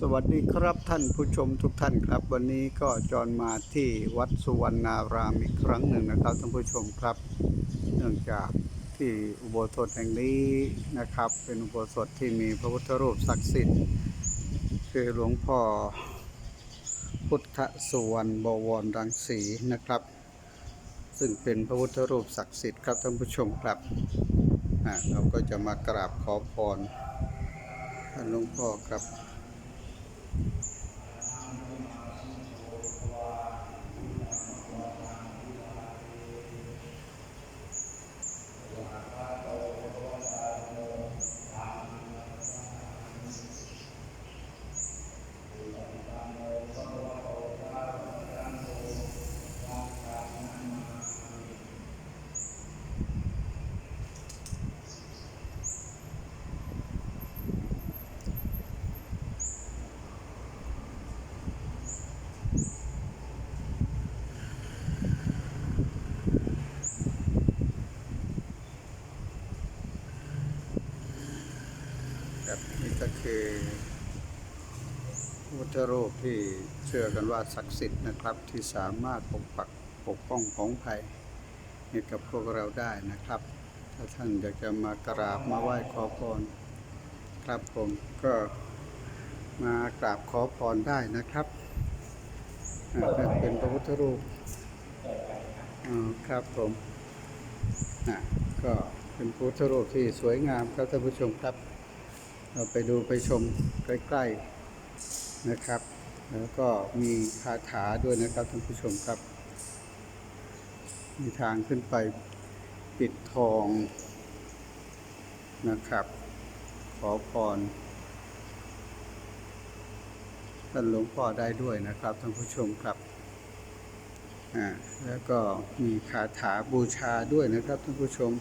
สวัสดีครับท่านผู้ชมทุกท่านครับ วันนี้ก็จรมาที่วัดสุวรรณารามอีกครั้งหนึ่งนะครับท่านผู้ชมครับ เนื่องจากที่อุโบสถแห่งนี้นะครับ เป็นอุโบสถที่มีพระพุทธรูปศักดิ์สิทธิ์ คือหลวงพ่อพุทธสุวรรณบวรรังสีนะครับ ซึ่งเป็นพระพุทธรูปศักดิ์สิทธิ์ครับท่านผู้ชมครับเราก็จะมากราบขอพรท่านหลวงพ่อครับนี่ก็คือ พุทธรูปที่เชื่อกันว่าศักดิ์สิทธิ์นะครับ ที่สามารถปกปักปกป้องของภัยให้กับพวกเราได้นะครับ ถ้าท่านอยากจะมากราบมาไหว้ขอพรครับผมก็มากราบขอพรได้นะครับอ่าเป็นพระพุทธรูปครับผมอะก็เป็นพุทธรูปที่สวยงามครับท่านผู้ชมครับ เราไปดูไปชมใกล้ๆ นะครับ แล้วก็มีคาถาด้วยนะครับท่านผู้ชมครับ มีทางขึ้นไปปิดทองนะครับ ขอพรท่านหลวงพ่อได้ด้วยนะครับท่านผู้ชมครับอ่าแล้วก็มีคาถาบูชาด้วยนะครับท่านผู้ชม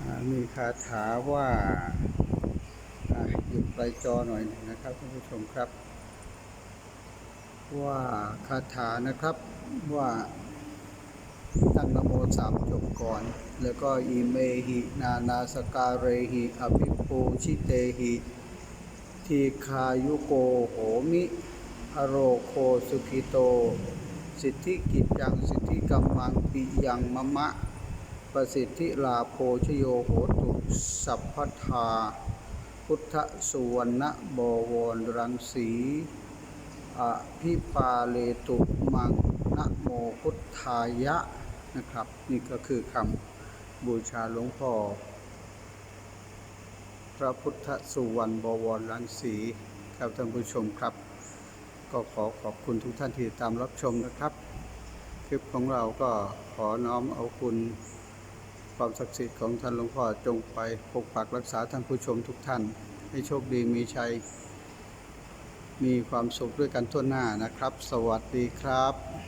อ่ามีคาถาว่าหยุดไกลจอหน่อยหนึ่งนะครับท่านผู้ชมครับ ว่าคาถานะครับว่าตั้งนโมสามจบก่อน แล้วก็อีเมหินานาสการเรหิอภิปูชิเตหิทีคายุโกโหมิอโรโคสุขิโต สิทธิกิจยังสิทธิกัมมังปิยังมะมะ ประสิทธิลาโพชโยโหตุสัพพทา พุทธสุวรรณบวรรังสี อภิปาเลตุมังนะโมพุทธายะนะครับ นี่ก็คือคำบูชาหลวงพ่อ พระพุทธสุวรรณบวรรังสีครับท่านผู้ชมครับ ก็ขอขอบคุณทุกท่านที่ตามรับชมนะครับ คลิปของเราก็ขอน้อมเอาคุณความศักดิ์สิทธิ์ของท่านหลวงพ่อจงไปปกปักรักษาท่านผู้ชมทุกท่าน ให้โชคดีมีชัย มีความสุขด้วยกันทั่วหน้านะครับ สวัสดีครับ